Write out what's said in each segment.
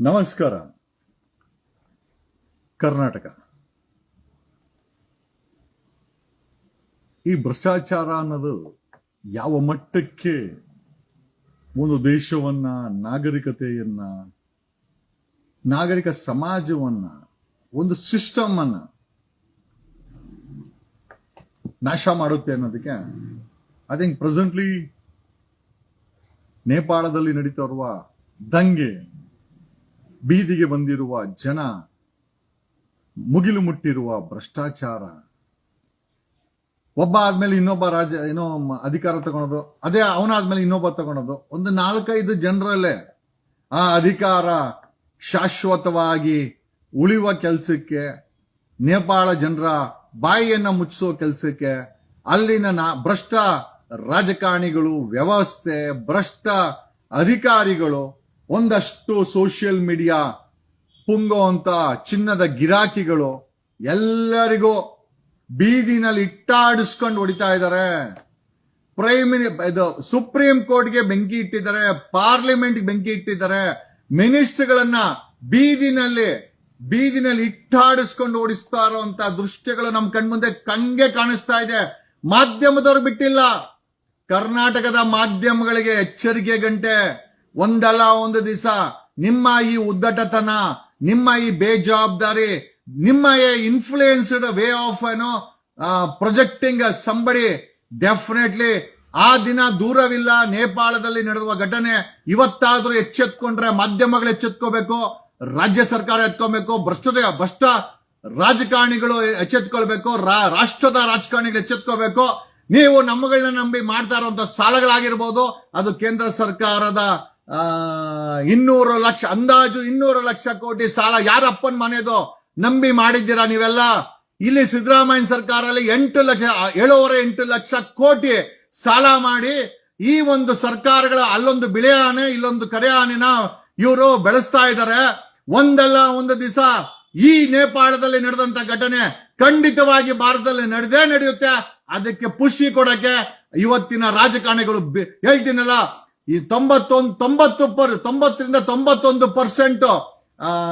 ನಮಸ್ಕಾರ. ಕರ್ನಾಟಕ. ಈ ಭ್ರಷ್ಟಾಚಾರ ಅನ್ನೋದು ಯಾವ ಮಟ್ಟಕ್ಕೆ ಒಂದು ದೇಶವನ್ನ, ನಾಗರಿಕತೆಯನ್ನ, ನಾಗರಿಕ ಸಮಾಜವನ್ನ, ಒಂದು ಸಿಸ್ಟಮ್ ಅನ್ನ ನಾಶ ಮಾಡುತ್ತೆ ಅನ್ನೋದಕ್ಕೆ ಐ ಥಿಂಕ್ ಪ್ರೆಸೆಂಟ್ಲಿ ನೇಪಾಳದಲ್ಲಿ ನಡೀತಾ ಇರುವ ದಂಗೆ ಬೀದಿಗೆ ಬಂದಿರುವ ಜನ, ಮುಗಿಲು ಮುಟ್ಟಿರುವ ಭ್ರಷ್ಟಾಚಾರ. ಒಬ್ಬ ಆದ್ಮೇಲೆ ಇನ್ನೊಬ್ಬ ರಾಜ, ಏನೋ ಅಧಿಕಾರ ತಗೊಳೋದು, ಅದೇ ಅವನಾದ್ಮೇಲೆ ಇನ್ನೊಬ್ಬ ತಗೊಳೋದು. ಒಂದು ನಾಲ್ಕೈದು ಜನರಲ್ಲೇ ಆ ಅಧಿಕಾರ ಶಾಶ್ವತವಾಗಿ ಉಳಿಯುವ ಕೆಲಸಕ್ಕೆ, ನೇಪಾಳ ಜನರ ಬಾಯಿಯನ್ನು ಮುಚ್ಚಿಸೋ ಕೆಲಸಕ್ಕೆ, ಅಲ್ಲಿನ ನಾ, ಭ್ರಷ್ಟ ರಾಜಕಾರಣಿಗಳು, ವ್ಯವಸ್ಥೆ, ಭ್ರಷ್ಟ ಅಧಿಕಾರಿಗಳು ಒಂದಷ್ಟು ಸೋಷಿಯಲ್ ಮೀಡಿಯಾ ಪುಂಗೋ ಅಂತ ಚಿನ್ನದ ಗಿರಾಕಿಗಳು ಎಲ್ಲರಿಗೂ ಬೀದಿನಲ್ಲಿ ಇಟ್ಟಾಡಿಸ್ಕೊಂಡು ಹೊಡಿತಾ ಇದ್ದಾರೆ. ಪ್ರೈಮ್ ಇದು ಸುಪ್ರೀಂ ಕೋರ್ಟ್ಗೆ ಬೆಂಕಿ ಇಟ್ಟಿದ್ದಾರೆ ಪಾರ್ಲಿಮೆಂಟ್ಗೆ ಬೆಂಕಿ ಇಟ್ಟಿದ್ದಾರೆ. ಮಿನಿಸ್ಟರ್ಗಳನ್ನ ಬೀದಿನಲ್ಲಿ ಬೀದಿನಲ್ಲಿ ಇಟ್ಟಾಡಿಸ್ಕೊಂಡು ಓಡಿಸ್ತಾ ಇರುವಂತ ದೃಶ್ಯಗಳು ನಮ್ಮ ಕಣ್ಮುಂದೆ ಕಂಗೆ ಕಾಣಿಸ್ತಾ ಇದೆ. ಮಾಧ್ಯಮದವ್ರು ಬಿಟ್ಟಿಲ್ಲ. ಕರ್ನಾಟಕದ ಮಾಧ್ಯಮಗಳಿಗೆ ಎಚ್ಚರಿಕೆ ಗಂಟೆ. ಒಂದಲ್ಲ ಒಂದು ದಿವಸ ನಿಮ್ಮ ಈ ಉದ್ದಟತನ, ನಿಮ್ಮ ಈ ಬೇಜವಾಬ್ದಾರಿ, ನಿಮ್ಮ ಈ ಇನ್ಫ್ಲೂಯೆನ್ಸ್ಡ್ ವೇ ಆಫ್ ಏನೋ ಪ್ರೊಜೆಕ್ಟಿಂಗ್ ಸಂಬಡಿ ಡೆಫಿನೆಟ್ಲಿ ಆ ದಿನ ದೂರವಿಲ್ಲ. ನೇಪಾಳದಲ್ಲಿ ನಡೆದುವ ಘಟನೆ ಇವತ್ತಾದ್ರೂ ಎಚ್ಚೆತ್ಕೊಂಡ್ರೆ ಮಾಧ್ಯಮಗಳು ಎಚ್ಚೆತ್ಕೋಬೇಕು, ರಾಜ್ಯ ಸರ್ಕಾರ ಎತ್ಕೋಬೇಕು, ಭ್ರಷ್ಟತೆ, ಭ್ರಷ್ಟ ರಾಜಕಾರಣಿಗಳು ಎಚ್ಚೆತ್ಕೊಳ್ಬೇಕು ರಾಷ್ಟ್ರದ ರಾಜಕಾರಣಿಗಳು ಎಚ್ಚೆತ್ಕೋಬೇಕು. ನೀವು ನಮ್ಮಗಳನ್ನ ನಂಬಿ ಮಾಡ್ತಾ ಇರುವಂತ ಸಾಲಗಳಾಗಿರ್ಬೋದು, ಅದು ಕೇಂದ್ರ ಸರ್ಕಾರದ ಇನ್ನೂರು ಲಕ್ಷ, ಅಂದಾಜು ಇನ್ನೂರು ಲಕ್ಷ ಕೋಟಿ ಸಾಲ ಯಾರಪ್ಪನ್ ಮನೆದು ನಂಬಿ ಮಾಡಿದ್ದೀರಾ ನೀವೆಲ್ಲ? ಇಲ್ಲಿ ಸಿದ್ದರಾಮಯ್ಯ ಸರ್ಕಾರದಲ್ಲಿ ಎಂಟು ಲಕ್ಷ ಏಳೂವರೆ ಎಂಟು ಲಕ್ಷ ಕೋಟಿ ಸಾಲ ಮಾಡಿ ಈ ಒಂದು ಸರ್ಕಾರಗಳ ಅಲ್ಲೊಂದು ಬಿಳೆ ಆನೆ, ಇಲ್ಲೊಂದು ಕರೆ ಆನೆನ ಇವರು ಬೆಳೆಸ್ತಾ ಇದ್ದಾರೆ. ಒಂದಲ್ಲ ಒಂದು ದಿವಸ ಈ ನೇಪಾಳದಲ್ಲಿ ನಡೆದಂತ ಘಟನೆ ಖಂಡಿತವಾಗಿ ಭಾರತದಲ್ಲಿ ನಡೆದೇ ನಡೆಯುತ್ತೆ. ಅದಕ್ಕೆ ಪುಷ್ಟಿ ಕೊಡಕ್ಕೆ ಇವತ್ತಿನ ರಾಜಕಾರಣಿಗಳು ಹೇಳ್ತೀನಲ್ಲ ಈ ತೊಂಬತ್ತೊಂದು, ತೊಂಬತ್ತು ಪರ್, ತೊಂಬತ್ತರಿಂದ ತೊಂಬತ್ತೊಂದು ಪರ್ಸೆಂಟ್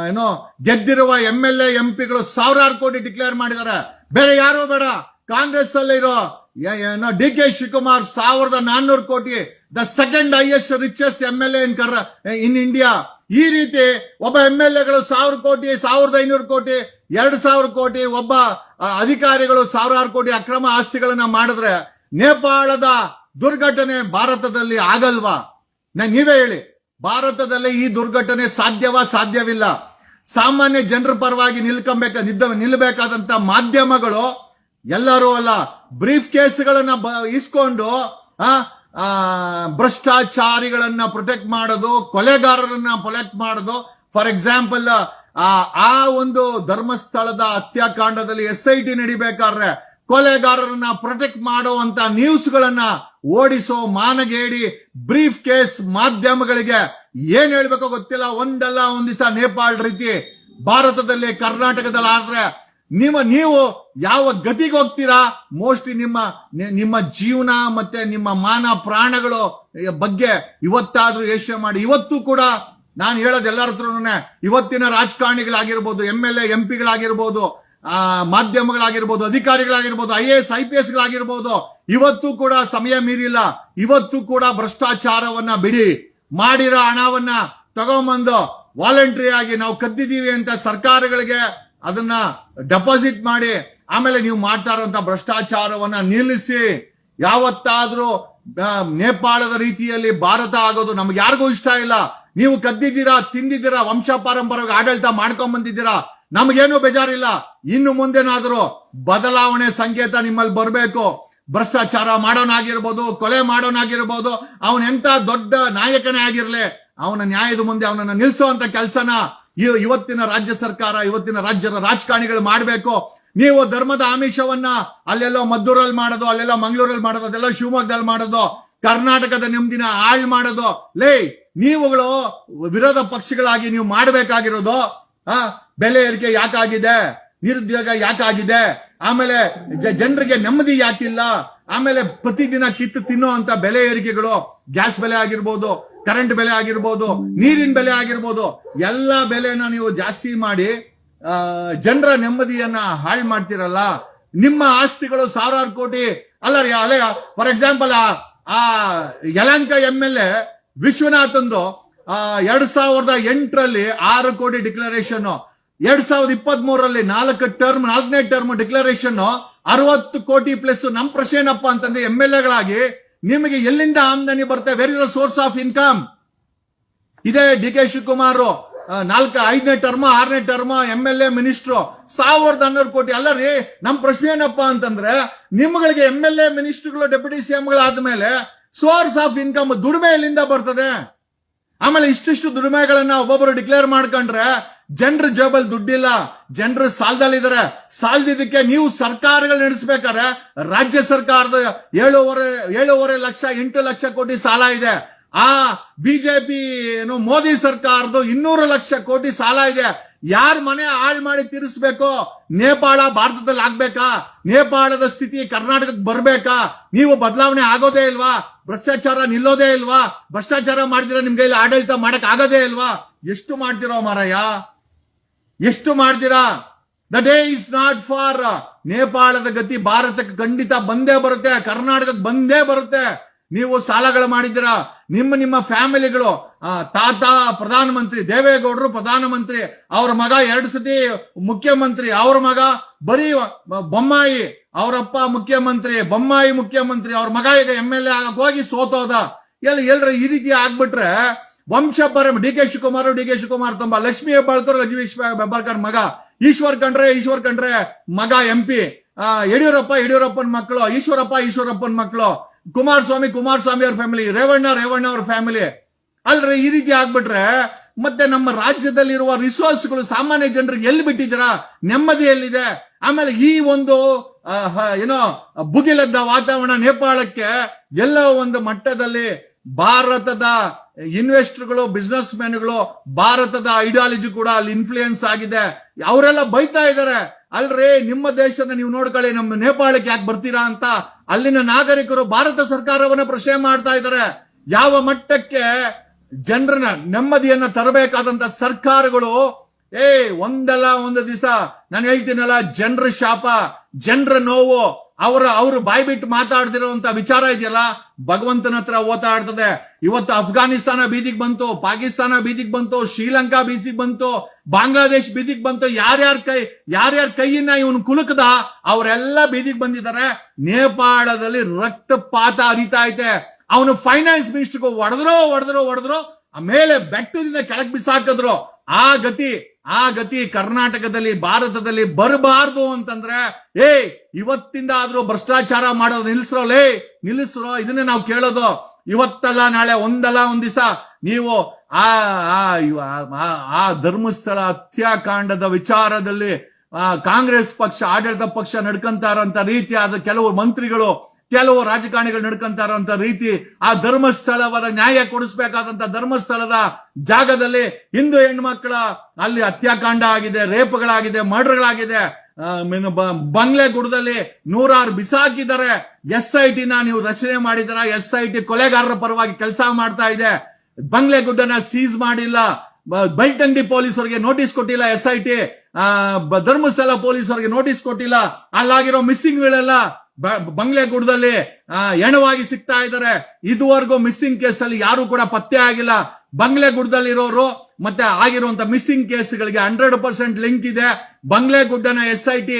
ಏನೋ ಗೆದ್ದಿರುವ ಎಂ ಎಲ್ ಎ ಎಂ ಪಿಗಳು ಸಾವಿರಾರು ಕೋಟಿ ಡಿಕ್ಲೇರ್ ಮಾಡಿದ್ದಾರೆ. ಬೇರೆ ಯಾರು ಬೇಡ. ಕಾಂಗ್ರೆಸ್ ಅಲ್ಲಿ ಇರೋ ಏನೋ ಡಿ ಕೆ ಶಿವಕುಮಾರ್ ಸಾವಿರದ ನಾನ್ನೂರು ಕೋಟಿ, the second highest, richest M L A in ಕರ್ ಇನ್ ಇಂಡಿಯಾ. ಈ ರೀತಿ ಒಬ್ಬ ಎಂ ಎಲ್ ಎಗಳು ಸಾವಿರ ಕೋಟಿ, ಸಾವಿರದ ಐನೂರು ಕೋಟಿ, ಎರಡು ಸಾವಿರ ಕೋಟಿ, ಒಬ್ಬ, ಅಧಿಕಾರಿಗಳು ಸಾವಿರಾರು ಕೋಟಿ ಅಕ್ರಮ ಆಸ್ತಿಗಳನ್ನ ಮಾಡಿದ್ರೆ, ನೇಪಾಳದ ದುರ್ಘಟನೆ ಭಾರತದಲ್ಲಿ ಆಗಲ್ವಾ? ನೀವೇ ಹೇಳಿ. ಭಾರತದಲ್ಲಿ ಈ ದುರ್ಘಟನೆ ಸಾಧ್ಯವಾ, ಸಾಧ್ಯವಿಲ್ಲ? ಸಾಮಾನ್ಯ ಜನರ ಪರವಾಗಿ ನಿಲ್ಕೊಬೇಕ, ನಿದ್ದ ನಿಲ್ಲಬೇಕಾದಂತ ಮಾಧ್ಯಮಗಳು ಎಲ್ಲರೂ ಅಲ್ಲ, ಬ್ರೀಫ್ ಕೇಸ್ಗಳನ್ನ ಇಸ್ಕೊಂಡು ಭ್ರಷ್ಟಾಚಾರಿಗಳನ್ನ ಪ್ರೊಟೆಕ್ಟ್ ಮಾಡೋದು, ಕೊಲೆಗಾರರನ್ನ ಪ್ರೊಟೆಕ್ಟ್ ಮಾಡೋದು. ಫಾರ್ ಎಕ್ಸಾಂಪಲ್ ಆ ಒಂದು ಧರ್ಮಸ್ಥಳದ ಹತ್ಯಾಕಾಂಡದಲ್ಲಿ ಎಸ್ ಐ ಟಿ ನಡಿಬೇಕಾದ್ರೆ ಕೊಲೆಗಾರರನ್ನ ಪ್ರೊಟೆಕ್ಟ್ ಮಾಡುವಂತ ನ್ಯೂಸ್ಗಳನ್ನ ಓಡಿಸೋ ಮಾನಗೇಡಿ ಬ್ರೀಫ್ ಕೇಸ್ ಮಾಧ್ಯಮಗಳಿಗೆ ಏನ್ ಹೇಳ್ಬೇಕೋ ಗೊತ್ತಿಲ್ಲ. ಒಂದಲ್ಲ, ಒಂದ್ ದಿವಸ ನೇಪಾಳ ರೀತಿ ಭಾರತದಲ್ಲಿ, ಕರ್ನಾಟಕದಲ್ಲಿ ಆದ್ರೆ ನಿಮ್ಮ, ನೀವು ಯಾವ ಗತಿಗೆ ಹೋಗ್ತೀರಾ? ಮೋಸ್ಟ್ಲಿ ನಿಮ್ಮ ನಿಮ್ಮ ಜೀವನ ಮತ್ತೆ ನಿಮ್ಮ ಮಾನ ಪ್ರಾಣಗಳು ಬಗ್ಗೆ ಇವತ್ತಾದ್ರೂ ಯೋಚನೆ ಮಾಡಿ. ಇವತ್ತು ಕೂಡ ನಾನು ಹೇಳೋದು ಎಲ್ಲರ ಹತ್ರನೂ ಇವತ್ತಿನ ರಾಜಕಾರಣಿಗಳಾಗಿರ್ಬೋದು ಎಂ ಎಲ್ ಎಂ ಪಿಗಳಾಗಿರ್ಬೋದು ಆ, ಮಾಧ್ಯಮಗಳಾಗಿರ್ಬೋದು, ಅಧಿಕಾರಿಗಳಾಗಿರ್ಬೋದು, I A S, I P S ಗಳಾಗಿರ್ಬೋದು ಇವತ್ತು ಕೂಡ ಸಮಯ ಮೀರಿಲ್ಲ. ಇವತ್ತು ಕೂಡ ಭ್ರಷ್ಟಾಚಾರವನ್ನ ಬಿಡಿ. ಮಾಡಿರೋ ಹಣವನ್ನ ತಗೊಂಬಂದು ವಾಲಂಟ್ರಿ ಆಗಿ ನಾವು ಕದ್ದಿದ್ದೀವಿ ಅಂತ ಸರ್ಕಾರಗಳಿಗೆ ಅದನ್ನ ಡೆಪಾಸಿಟ್ ಮಾಡಿ, ಆಮೇಲೆ ನೀವು ಮಾಡ್ತಾ ಇರುವಂತ ಭ್ರಷ್ಟಾಚಾರವನ್ನ ನಿಲ್ಲಿಸಿ. ಯಾವತ್ತಾದ್ರೂ ನೇಪಾಳದ ರೀತಿಯಲ್ಲಿ ಭಾರತ ಆಗೋದು ನಮ್ಗೆ ಯಾರಿಗೂ ಇಷ್ಟ ಇಲ್ಲ. ನೀವು ಕದ್ದಿದ್ದೀರಾ, ತಿಂದಿದ್ದೀರಾ, ವಂಶ ಪಾರಂಪರ್ಯವಾಗಿ ಆಡಳಿತ ಮಾಡ್ಕೊಂಡ್ ಬಂದಿದ್ದೀರಾ ನಮಗೇನು ಬೇಜಾರಿಲ್ಲ. ಇನ್ನು ಮುಂದೇನಾದ್ರೂ ಬದಲಾವಣೆ ಸಂಕೇತ ನಿಮ್ಮಲ್ಲಿ ಬರಬೇಕು. ಭ್ರಷ್ಟಾಚಾರ ಮಾಡೋನಾಗಿರ್ಬೋದು, ಕೊಲೆ ಮಾಡೋನಾಗಿರ್ಬೋದು, ಅವನ ಎಂತ ದೊಡ್ಡ ನಾಯಕನೇ ಆಗಿರ್ಲಿ, ಅವನ ನ್ಯಾಯದ ಮುಂದೆ ಅವನನ್ನ ನಿಲ್ಸುವಂತ ಕೆಲಸನ ಇವತ್ತಿನ ರಾಜ್ಯ ಸರ್ಕಾರ, ಇವತ್ತಿನ ರಾಜ್ಯದ ರಾಜಕಾರಣಿಗಳು ಮಾಡಬೇಕು. ನೀವು ಧರ್ಮದ ಆಮಿಷವನ್ನ ಅಲ್ಲೆಲ್ಲೋ ಮದ್ದೂರಲ್ಲಿ ಮಾಡೋದು, ಅಲ್ಲೆಲ್ಲೋ ಮಂಗಳೂರಲ್ಲಿ ಮಾಡೋದು ಅದೆಲ್ಲ ಶಿವಮೊಗ್ಗದಲ್ಲಿ ಮಾಡೋದು, ಕರ್ನಾಟಕದ ನೆಮ್ಮದಿನ ಆಳ್ ಮಾಡೋದು. ಲೇ, ನೀವುಗಳು ವಿರೋಧ ಪಕ್ಷಗಳಾಗಿ ನೀವು ಮಾಡಬೇಕಾಗಿರೋದು ಆ, ಬೆಲೆ ಏರಿಕೆ ಯಾಕಾಗಿದೆ? ನಿರುದ್ಯೋಗ ಯಾಕಾಗಿದೆ? ಆಮೇಲೆ ಜನರಿಗೆ ನೆಮ್ಮದಿ ಯಾಕಿಲ್ಲ? ಆಮೇಲೆ ಪ್ರತಿದಿನ ಕಿತ್ತು ತಿನ್ನೋ ಅಂತ ಬೆಲೆ ಏರಿಕೆಗಳು, ಗ್ಯಾಸ್ ಬೆಲೆ ಆಗಿರ್ಬೋದು ಕರೆಂಟ್ ಬೆಲೆ ಆಗಿರ್ಬೋದು, ನೀರಿನ ಬೆಲೆ ಆಗಿರ್ಬೋದು, ಎಲ್ಲ ಬೆಲೆನ ನೀವು ಜಾಸ್ತಿ ಮಾಡಿ ಜನರ ನೆಮ್ಮದಿಯನ್ನ ಹಾಳು ಮಾಡ್ತಿರಲ್ಲ. ನಿಮ್ಮ ಆಸ್ತಿಗಳು ಸಾವಿರಾರು ಕೋಟಿ. ಅಲ್ಲ ರೀ ಅಲೆ ಫಾರ್ ಎಕ್ಸಾಂಪಲ್ ಆ ಯಲಂಕ ಎಂ ಎಲ್ ಎ ವಿಶ್ವನಾಥಂದು ಎರಡ್ ಸಾವಿರದ ಎಂಟರಲ್ಲಿ ಆರು ಕೋಟಿ ಡಿಕ್ಲರೇಷನ್ ಎರಡ್ ಸಾವಿರದ ಇಪ್ಪತ್ತ್ ಮೂರರಲ್ಲಿ ನಾಲ್ಕು ಟರ್ಮ್, ನಾಲ್ಕನೇ ಟರ್ಮ್ ಡಿಕ್ಲರೇಷನ್ ಅರವತ್ತು ಕೋಟಿ ಪ್ಲಸ್ ನಮ್ ಪ್ರಶ್ನೆ ಏನಪ್ಪ ಅಂತಂದ್ರೆ ಎಂ ಎಲ್ ಎಗಳಾಗಿ ನಿಮಗೆ ಎಲ್ಲಿಂದ ಆಮದನಿ ಬರುತ್ತೆ? Very the source of income ಇದೇ ಡಿ ಕೆ ಶಿವಕುಮಾರ್ ನಾಲ್ಕು, ಐದನೇ ಟರ್ಮ್, ಆರನೇ term, M L A minister, ಸಾವಿರದ ಹನ್ನೂರು ಕೋಟಿ. ಅಲ್ಲ ರೀ, ನಮ್ ಪ್ರಶ್ನೆ ಏನಪ್ಪ ಅಂತಂದ್ರೆ ನಿಮ್ಗಳಿಗೆ ಎಂ ಎಲ್ ಎ ಮಿನಿಸ್ಟ್ರುಗಳು, ಡೆಪ್ಯೂಟಿ ಸಿ ಎಂಗಳಾದ್ಮೇಲೆ ಸೋರ್ಸ್ ಆಫ್ ಇನ್ಕಮ್ ದುಡಿಮೆ ಎಲ್ಲಿಂದ ಬರ್ತದೆ. ಆಮೇಲೆ ಇಷ್ಟಿಷ್ಟು ದುಡಿಮೆಗಳನ್ನ ಒಬ್ಬೊಬ್ಬರು ಡಿಕ್ಲೇರ್ ಮಾಡ್ಕೊಂಡ್ರೆ ಜನರ ಜೇಬಲ್ ದುಡ್ಡಿಲ್ಲ, ಜನರು ಸಾಲದಲ್ಲಿದ್ದಾರೆ ಸಾಲದಿದ್ದಕ್ಕೆ ನೀವು ಸರ್ಕಾರಗಳು ನಡೆಸ್ಬೇಕಾದ್ರೆ ರಾಜ್ಯ ಸರ್ಕಾರದ ಏಳೂವರೆ ಏಳೂವರೆ ಲಕ್ಷ, ಎಂಟು ಲಕ್ಷ ಕೋಟಿ ಸಾಲ ಇದೆ. ಆ ಬಿಜೆಪಿ ಏನು ಮೋದಿ ಸರ್ಕಾರದ ಇನ್ನೂರು ಲಕ್ಷ ಕೋಟಿ ಸಾಲ ಇದೆ. ಯಾರ ಮನೆ ಹಾಳು ಮಾಡಿ ತೀರಿಸ್ಬೇಕು? ನೇಪಾಳ ಭಾರತದಲ್ಲಿ ಆಗ್ಬೇಕಾ? ನೇಪಾಳದ ಸ್ಥಿತಿ ಕರ್ನಾಟಕಕ್ಕೆ ಬರ್ಬೇಕಾ? ನೀವು ಬದಲಾವಣೆ ಆಗೋದೇ ಇಲ್ವಾ? ಭ್ರಷ್ಟಾಚಾರ ನಿಲ್ಲೋದೇ ಇಲ್ವಾ? ಭ್ರಷ್ಟಾಚಾರ ಮಾಡಿದ್ರೆ ನಿಮ್ಗೆ ಇಲ್ಲಿ ಆಡಳಿತ ಮಾಡಕ್ ಆಗೋದೇ ಇಲ್ವಾ? ಎಷ್ಟು ಮಾಡ್ತಿರೋ ಮಾರಾಯ? ಎಷ್ಟು ಮಾಡ್ತೀರಾ? The day is not for ನೇಪಾಳದ ಗತಿ ಭಾರತಕ್ಕೆ ಖಂಡಿತ ಬಂದೇ ಬರುತ್ತೆ. ಕರ್ನಾಟಕಕ್ಕೆ ಬಂದೇ ಬರುತ್ತೆ. ನೀವು ಸಾಲಗಳು ಮಾಡಿದ್ದೀರಾ? ನಿಮ್ಮ ನಿಮ್ಮ ಫ್ಯಾಮಿಲಿಗಳು ತಾತ, ಪ್ರಧಾನಮಂತ್ರಿ, ದೇವೇಗೌಡರು, ಪ್ರಧಾನಮಂತ್ರಿ, ಅವ್ರ ಮಗ ಎರಡು ಸತಿ ಮುಖ್ಯಮಂತ್ರಿ, ಅವ್ರ ಮಗ ಬರೀ ಬೊಮ್ಮಾಯಿ, ಅವರಪ್ಪ ಮುಖ್ಯಮಂತ್ರಿ, ಬೊಮ್ಮಾಯಿ ಮುಖ್ಯಮಂತ್ರಿ, ಅವ್ರ ಮಗ ಈಗ ಎಂ ಎಲ್ ಎ ಹೋಗಿ ಸೋತೋದ. ಎಲ್ಲ ಎಲ್ರ ಈ ರೀತಿ ಆಗ್ಬಿಟ್ರೆ ವಂಶ ಪರ D K Shivakumar, D K Shivakumar ತಂಬ Lakshmi Hebbalkar Lakshmi Hebbalkar ಮಗ, ಈಶ್ವರ್ ಕಂಡ್ರೆ ಈಶ್ವರ್ ಕಂಡ್ರೆ ಮಗ ಎಂ ಪಿ ಯಡಿಯೂರಪ್ಪ, ಯಡಿಯೂರಪ್ಪನ ಮಕ್ಕಳು, ಈಶ್ವರಪ್ಪ, ಈಶ್ವರಪ್ಪನ ಮಕ್ಕಳು ಕುಮಾರಸ್ವಾಮಿ ಕುಮಾರಸ್ವಾಮಿ ಅವ್ರ ಫ್ಯಾಮಿಲಿ ರೇವಣ್ಣ ರೇವಣ್ಣ ಅವ್ರ ಫ್ಯಾಮಿಲಿ ಅಲ್ರಿ, ಈ ರೀತಿ ಆಗ್ಬಿಟ್ರೆ ಮತ್ತೆ ನಮ್ಮ ರಾಜ್ಯದಲ್ಲಿರುವ ರಿಸೋರ್ಸ್ಗಳು ಸಾಮಾನ್ಯ ಜನರಿಗೆ ಎಲ್ಲಿ ಬಿಟ್ಟಿದ್ದೀರಾ? ನೆಮ್ಮದಿ ಎಲ್ಲಿದೆ? ಆಮೇಲೆ ಈ ಒಂದು ಏನೋ ಬುಗಿಲದ್ದ ವಾತಾವರಣ ನೇಪಾಳಕ್ಕೆ ಎಲ್ಲ ಒಂದು ಮಟ್ಟದಲ್ಲಿ ಭಾರತದ ಇನ್ವೆಸ್ಟರ್ಗಳು ಬಿಸ್ನೆಸ್ ಮ್ಯಾನ್ಗಳು ಭಾರತದ ಐಡಿಯಾಲಜಿ ಕೂಡ ಅಲ್ಲಿ ಇನ್ಫ್ಲೂಯೆನ್ಸ್ ಆಗಿದೆ. ಅವರೆಲ್ಲ ಬೈತಾ ಇದ್ದಾರೆ. ಅಲ್ರಿ, ನಿಮ್ಮ ದೇಶನ ನೀವು ನೋಡ್ಕೊಳ್ಳಿ, ನಮ್ಮ ನೇಪಾಳಕ್ಕೆ ಯಾಕೆ ಬರ್ತೀರಾ ಅಂತ ಅಲ್ಲಿನ ನಾಗರಿಕರು ಭಾರತ ಸರ್ಕಾರವನ್ನ ಪ್ರಶ್ನೆ ಮಾಡ್ತಾ ಇದ್ದಾರೆ. ಯಾವ ಮಟ್ಟಕ್ಕೆ ಜನರನ್ನ ನೆಮ್ಮದಿಯನ್ನ ತರಬೇಕಾದಂತ ಸರ್ಕಾರಗಳು ಏ ಒಂದಲ್ಲ ಒಂದು ದಿವಸ, ನಾನು ಹೇಳ್ತೀನಲ್ಲ, ಜನರ ಶಾಪ, ಜನರ ನೋವು ಅವರ, ಅವರು ಬಾಯ್ಬಿಟ್ಟು ಮಾತಾಡ್ತಿರುವಂತ ವಿಚಾರ ಇದೆಯಲ್ಲ? ಭಗವಂತನ ಹತ್ರ ಓತಾಡ್ತದೆ ಇವತ್ತು ಅಫ್ಘಾನಿಸ್ತಾನ ಬೀದಿಗೆ ಬಂತು, ಪಾಕಿಸ್ತಾನ ಬೀದಿಗೆ ಬಂತು, ಶ್ರೀಲಂಕಾ ಬೀದಿಗೆ ಬಂತು, ಬಾಂಗ್ಲಾದೇಶ್ ಬೀದಿಗೆ ಬಂತು, ಯಾರ್ಯಾರ ಕೈ, ಯಾರ್ಯಾರ ಕೈಯನ್ನ ಇವನು ಕುಲುಕದ, ಅವರೆಲ್ಲ ಬೀದಿಗೆ ಬಂದಿದ್ದಾರೆ. ನೇಪಾಳದಲ್ಲಿ ರಕ್ತಪಾತ ಹರಿತಾ ಐತೆ. ಅವನು ಫೈನಾನ್ಸ್ ಮಿನಿಸ್ಟರ್ಗೂ ಹೊಡೆದ್ರು ಹೊಡೆದ್ರು ಹೊಡೆದ್ರು ಆಮೇಲೆ ಬೆಟ್ಟದಿಂದ ಕೆಳಗೆ ಬಿಸಾಕಿದ್ರು. ಆ ಗತಿ ಆ ಗತಿ ಕರ್ನಾಟಕದಲ್ಲಿ, ಭಾರತದಲ್ಲಿ ಬರಬಾರ್ದು ಅಂತಂದ್ರೆ ಏ ಇವತ್ತಿಂದ ಆದ್ರೂ ಭ್ರಷ್ಟಾಚಾರ ಮಾಡೋದು ನಿಲ್ಸ್ರೋ, ಲೇ ನಿಲ್ಲಿಸ್ರೋ ಇದನ್ನೇ ನಾವು ಕೇಳೋದು. ಇವತ್ತಲ್ಲ, ನಾಳೆ ಒಂದಲ್ಲ, ಒಂದ್ ದಿವಸ. ನೀವು ಆ ಆ ಧರ್ಮಸ್ಥಳ ಹತ್ಯಾಕಾಂಡದ ವಿಚಾರದಲ್ಲಿ ಕಾಂಗ್ರೆಸ್ ಪಕ್ಷ, ಆಡಳಿತ ಪಕ್ಷ ನಡ್ಕಂತಾರಂತ ರೀತಿಯಾದ ಕೆಲವು ಮಂತ್ರಿಗಳು ಕೆಲವು ರಾಜಕಾರಣಿಗಳು ನಡ್ಕೊಂತ ಇರೋಂತ ರೀತಿ ಆ ಧರ್ಮಸ್ಥಳವರ ನ್ಯಾಯ ಕೊಡಿಸ್ಬೇಕಾದಂತ ಧರ್ಮಸ್ಥಳದ ಜಾಗದಲ್ಲಿ ಹಿಂದೂ ಹೆಣ್ಮಕ್ಳ ಅಲ್ಲಿ ಹತ್ಯಾಕಾಂಡ ಆಗಿದೆ, ರೇಪ್ಗಳಾಗಿದೆ, ಮರ್ಡರ್ಗಳಾಗಿದೆ. ಬಂಗ್ಲೆ ಗುಡದಲ್ಲಿ ನೂರಾರು ಬಿಸಾಕಿದ್ದಾರೆ. ಎಸ್ ಐ ಟಿನ ನೀವು ರಚನೆ ಮಾಡಿದಾರ ಎಸ್ ಐ ಟಿ ಕೊಲೆಗಾರರ ಪರವಾಗಿ ಕೆಲಸ ಮಾಡ್ತಾ ಇದೆ. ಬಂಗ್ಲೆ ಗುಡ್ಡನ ಸೀಸ್ ಮಾಡಿಲ್ಲ. ಬೈಟಂಗಿ ಪೊಲೀಸ್ ಪೊಲೀಸರಿಗೆ ನೋಟಿಸ್ ಕೊಟ್ಟಿಲ್ಲ ಎಸ್ ಐ ಟಿ. ಧರ್ಮಸ್ಥಳ ಪೊಲೀಸರಿಗೆ ನೋಟಿಸ್ ಕೊಟ್ಟಿಲ್ಲ. ಅಲ್ಲಾಗಿರೋ ಮಿಸ್ಸಿಂಗ್ ಗಳೆಲ್ಲ ಬಂಗ್ಲೆಗುಡ್ಡದಲ್ಲಿ ಗುಡದಲ್ಲಿ ಹೆಣವಾಗಿ ಸಿಗ್ತಾ ಇದ್ದಾರೆ. ಇದುವರೆಗೂ ಮಿಸ್ಸಿಂಗ್ ಕೇಸ್ ಅಲ್ಲಿ ಯಾರು ಕೂಡ ಪತ್ತೆ ಆಗಿಲ್ಲ. ಬಂಗ್ಲೆಗುಡ್ಡದಲ್ಲಿರೋರು ಮತ್ತೆ ಆಗಿರುವಂತ ಮಿಸ್ಸಿಂಗ್ ಕೇಸ್ಗಳಿಗೆ ಹಂಡ್ರೆಡ್ ಪರ್ಸೆಂಟ್ ಲಿಂಕ್ ಇದೆ. ಬಂಗ್ಲೆಗುಡ್ಡನ ಎಸ್ ಐ ಟಿ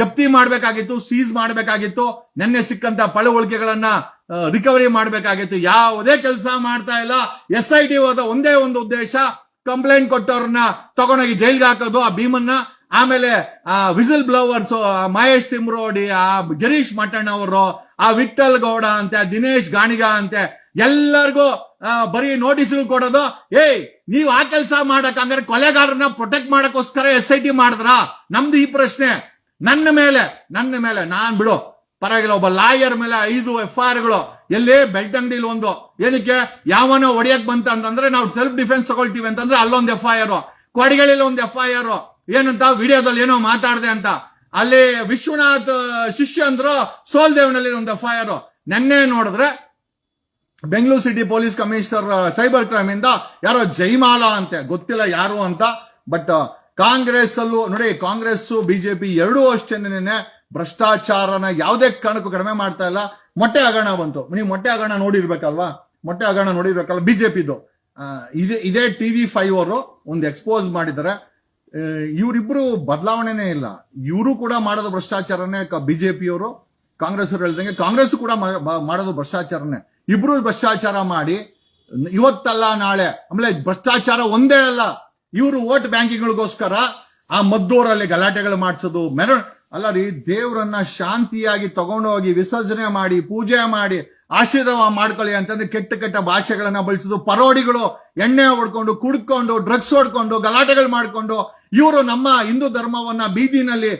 ಜಪ್ತಿ ಮಾಡಬೇಕಾಗಿತ್ತು ಸೀಸ್ ಮಾಡಬೇಕಾಗಿತ್ತು. ನಿನ್ನೆ ಸಿಕ್ಕಂತ ಪಳವಳಿಕೆಗಳನ್ನ ರಿಕವರಿ ಮಾಡಬೇಕಾಗಿತ್ತು. ಯಾವುದೇ ಕೆಲಸ ಮಾಡ್ತಾ ಇಲ್ಲ. ಎಸ್ ಐ ಟಿ ಹೋದ ಒಂದೇ ಒಂದು ಉದ್ದೇಶ ಕಂಪ್ಲೇಂಟ್ ಕೊಟ್ಟವ್ರನ್ನ ತಗೊಂಡೋಗಿ ಜೈಲ್ಗೆ ಹಾಕೋದು, ಆ ಭೀಮನ್ನ ಆಮೇಲೆ ಆ ವಿಸಿಲ್ ಬ್ಲವರ್ಸ್ ಮಹೇಶ್ ತಿಮ್ರೋಡಿ, ಆ ಗಿರೀಶ್ ಮಠಣ್ಣ ಅವರು, ಆ ವಿಠಲ್ ಗೌಡ ಅಂತೆ ದಿನೇಶ್ ಗಾಣಿಗ ಅಂತೆ, ಎಲ್ಲರಿಗೂ ಬರೀ ನೋಟಿಸ್ಗಳು ಕೊಡೋದು, ಏಯ್, ನೀವು ಆ ಕೆಲಸ ಮಾಡಕ್ ಹಂಗಾರೆ ಕೊಲೆಗಾರನ ಪ್ರೊಟೆಕ್ಟ್ ಮಾಡಕ್ಕೋಸ್ಕರ ಎಸ್ ಐ ಟಿ ಮಾಡಿದ್ರ? ನಮ್ದು ಈ ಪ್ರಶ್ನೆ. ನನ್ನ ಮೇಲೆ ನನ್ನ ಮೇಲೆ, ನಾನ್ ಬಿಡು. ಪರವಾಗಿಲ್ಲ, ಒಬ್ಬ ಲಾಯರ್ ಮೇಲೆ ಐದು ಎಫ್ ಐ ಗಳು, ಎಲ್ಲಿ ಬೆಳ್ತಂಗಡಿಲಿ ಒಂದು. ಏನಕ್ಕೆ? ಯಾವನೋ ಒಡೆಯಕ್ ಬಂತ ಅಂತಂದ್ರೆ ನಾವು ಸೆಲ್ಫ್ ಡಿಫೆನ್ಸ್ ತಗೊಳ್ತೀವಿ ಅಂತಂದ್ರೆ ಅಲ್ಲೊಂದು ಎಫ್ ಐ ಆರ್ ಕೊಡಿಗಳಲ್ಲಿ ಒಂದು ಎಫ್ ಐ ಆರ್ ಏನಂತ ವಿಡಿಯೋದಲ್ಲಿ ಏನೋ ಮಾತಾಡಿದೆ ಅಂತ. ಅಲ್ಲಿ ವಿಶ್ವನಾಥ್ ಶಿಷ್ಯ ಅಂದ್ರು ಸೋಲ್ದೇವ್ನಲ್ಲಿ ಒಂದು ಎಫ್ ಐ ನೆನ್ನೆ ನೋಡಿದ್ರೆ Bengaluru city police commissioner cyber crime ಇಂದ ಯಾರೋ ಜೈಮಾಲಾ ಅಂತೆ. ಗೊತ್ತಿಲ್ಲ ಯಾರು ಅಂತ. ಬಟ್ ಕಾಂಗ್ರೆಸ್ ಅಲ್ಲೂ ನೋಡಿ ಕಾಂಗ್ರೆಸ್ ಬಿಜೆಪಿ ಎರಡೂ ಅಷ್ಟೇನೆ ಭ್ರಷ್ಟಾಚಾರನ ಯಾವುದೇ ಕಾರಣಕ್ಕೂ ಕಡಿಮೆ ಮಾಡ್ತಾ ಇಲ್ಲ. ಮೊಟ್ಟೆ ಹಗರಣ ಬಂತು. ನೀವು ಮೊಟ್ಟೆ ಹಗರಣ ನೋಡಿರ್ಬೇಕಲ್ವಾ? ಮೊಟ್ಟೆ ಹಗರಣ ನೋಡಿರ್ಬೇಕಲ್ಲ ಬಿಜೆಪಿದು. ಇದೇ ಇದೇ ಟಿವಿ ಫೈವ್ ಅವರು ಒಂದು ಎಕ್ಸ್ಪೋಸ್ ಮಾಡಿದ್ದಾರೆ. ಇವರಿಬ್ರು ಬದಲಾವಣೆನೇ ಇಲ್ಲ. ಇವರು ಕೂಡ ಮಾಡೋದು ಭ್ರಷ್ಟಾಚಾರನೇ ಬಿಜೆಪಿಯವರು ಕಾಂಗ್ರೆಸ್ ಅವರು ಹೇಳ್ದಂಗೆ ಕಾಂಗ್ರೆಸ್ ಕೂಡ ಮಾಡೋದು ಭ್ರಷ್ಟಾಚಾರನೇ. ಇಬ್ರು ಭ್ರಷ್ಟಾಚಾರ ಮಾಡಿ ಇವತ್ತಲ್ಲ ನಾಳೆ, ಆಮೇಲೆ ಭ್ರಷ್ಟಾಚಾರ ಒಂದೇ ಅಲ್ಲ, ಇವರು ವೋಟ್ ಬ್ಯಾಂಕಿಂಗ್ಗಳಿಗೋಸ್ಕರ ಆ ಮದ್ದೂರಲ್ಲಿ ಗಲಾಟೆಗಳು ಮಾಡಿಸೋದು ಮೆರ ಅಲ್ಲ ರೀ, ದೇವರನ್ನ ಶಾಂತಿಯಾಗಿ ತಗೊಂಡೋಗಿ ವಿಸರ್ಜನೆ ಮಾಡಿ, ಪೂಜೆ ಮಾಡಿ, ಆಶೀರ್ವಾದ ಮಾಡ್ಕೊಳ್ಳಿ ಅಂತಂದ್ರೆ ಕೆಟ್ಟ ಕೆಟ್ಟ ಭಾಷೆಗಳನ್ನ ಬಳಸೋದು ಪರೋಡಿಗಳು, ಎಣ್ಣೆ ಹೊಡ್ಕೊಂಡು, ಕುಡ್ಕೊಂಡು, ಡ್ರಗ್ಸ್ ಹೊಡ್ಕೊಂಡು, ಗಲಾಟೆಗಳು ಮಾಡ್ಕೊಂಡು ಇವರು ನಮ್ಮ ಹಿಂದೂ ಧರ್ಮವನ್ನ ಬೀದಿನಲ್ಲಿ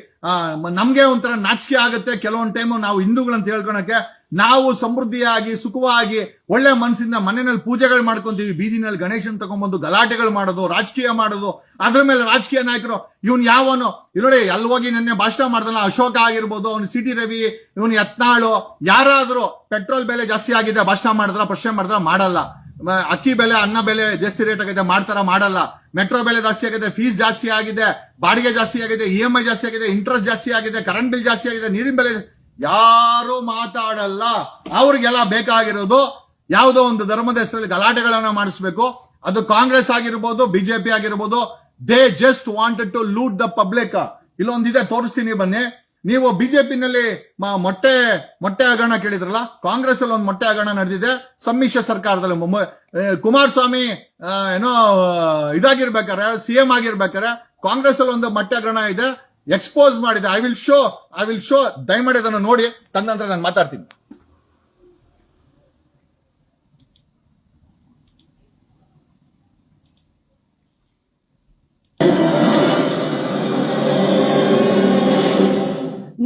ನಮಗೆ ಒಂಥರ ನಾಚಿಕೆ ಆಗುತ್ತೆ. ಕೆಲವೊಂದು ಟೈಮು ನಾವು ಹಿಂದೂಗಳಂತ ಹೇಳ್ಕೊಳಕ್ಕೆ ನಾವು ಸಮೃದ್ಧಿಯಾಗಿ, ಸುಖವಾಗಿ, ಒಳ್ಳೆ ಮನಸ್ಸಿಂದ ಮನೆಯಲ್ಲಿ ಪೂಜೆಗಳು ಮಾಡ್ಕೊಂತೀವಿ. ಬೀದಿನಲ್ಲಿ ಗಣೇಶನ್ ತಗೊಂಡ್ಬಂದು ಗಲಾಟೆಗಳು ಮಾಡೋದು, ರಾಜಕೀಯ ಮಾಡೋದು. ಅದ್ರ ಮೇಲೆ ರಾಜಕೀಯ ನಾಯಕರು, ಇವನ್ ಯಾವನು ನೋಡಿ, ಅಲ್ಲಿ ಹೋಗಿ ನಿನ್ನೆ ಭಾಷಣ ಮಾಡ್ದಲ್ಲ, ಅಶೋಕ ಆಗಿರ್ಬೋದು, ಅವ್ನು ಸಿ ಟಿ ರವಿ, ಇವನು ಯತ್ನಾಳು, ಯಾರಾದ್ರೂ ಪೆಟ್ರೋಲ್ ಬೆಲೆ ಜಾಸ್ತಿ ಆಗಿದೆ, ಭಾಷಣ ಮಾಡಿದ್ರ ಪ್ರಶ್ನೆ ಮಾಡಿದ್ರ ಮಾಡಲ್ಲ. ಅಕ್ಕಿ ಬೆಲೆ, ಅನ್ನ ಬೆಲೆ ಜಾಸ್ತಿ ರೇಟ್ ಆಗಿದೆ ಮಾಡ್ತಾರ, ಮಾಡಲ್ಲ. ಮೆಟ್ರೋ ಬೆಲೆ ಜಾಸ್ತಿ ಆಗಿದೆ ಫೀಸ್ ಜಾಸ್ತಿ ಆಗಿದೆ, ಬಾಡಿಗೆ ಜಾಸ್ತಿ ಆಗಿದೆ ಇ ಎಂ ಐ ಜಾಸ್ತಿ ಆಗಿದೆ ಇಂಟ್ರೆಸ್ಟ್ ಜಾಸ್ತಿ ಆಗಿದೆ ಕರೆಂಟ್ ಬಿಲ್ ಜಾಸ್ತಿ ಆಗಿದೆ, ನೀರಿನ ಬೆಲೆ ಯಾರು ಮಾತಾಡಲ್ಲ. ಅವ್ರಿಗೆಲ್ಲ ಬೇಕಾಗಿರೋದು ಯಾವುದೋ ಒಂದು ಧರ್ಮದ ಹೆಸರಲ್ಲಿ ಗಲಾಟೆಗಳನ್ನ ಮಾಡಿಸ್ಬೇಕು. ಅದು ಕಾಂಗ್ರೆಸ್ ಆಗಿರ್ಬೋದು ಬಿಜೆಪಿ ಆಗಿರ್ಬೋದು they just wanted to loot the public ಇಲ್ಲೊಂದಿದೆ, ತೋರಿಸ್ತೀನಿ ಬನ್ನಿ. ನೀವು ಬಿಜೆಪಿನಲ್ಲಿ ಮೊಟ್ಟೆ ಮೊಟ್ಟೆ ಹಗರಣ ಕೇಳಿದ್ರಲ್ಲ ಕಾಂಗ್ರೆಸ್ ಅಲ್ಲಿ ಒಂದು ಮೊಟ್ಟೆ ಹಗರಣ ನಡೆದಿದೆ, ಸಮ್ಮಿಶ್ರ ಸರ್ಕಾರದಲ್ಲಿ ಕುಮಾರಸ್ವಾಮಿ ಏನೋ ಇದಾಗಿರ್ಬೇಕಾರೆ ಸಿ ಎಂ ಆಗಿರ್ಬೇಕಾರೆ ಕಾಂಗ್ರೆಸ್ ಅಲ್ಲಿ ಒಂದು ಮೊಟ್ಟೆ ಹಗರಣ ಇದೆ, ಎಕ್ಸ್ಪೋಸ್ ಮಾಡಿದೆ. I will show I will show ದಯಮಾಡಿ ಅದನ್ನು ನೋಡಿ ತದನಂತರ ನಾನು ಮಾತಾಡ್ತೀನಿ.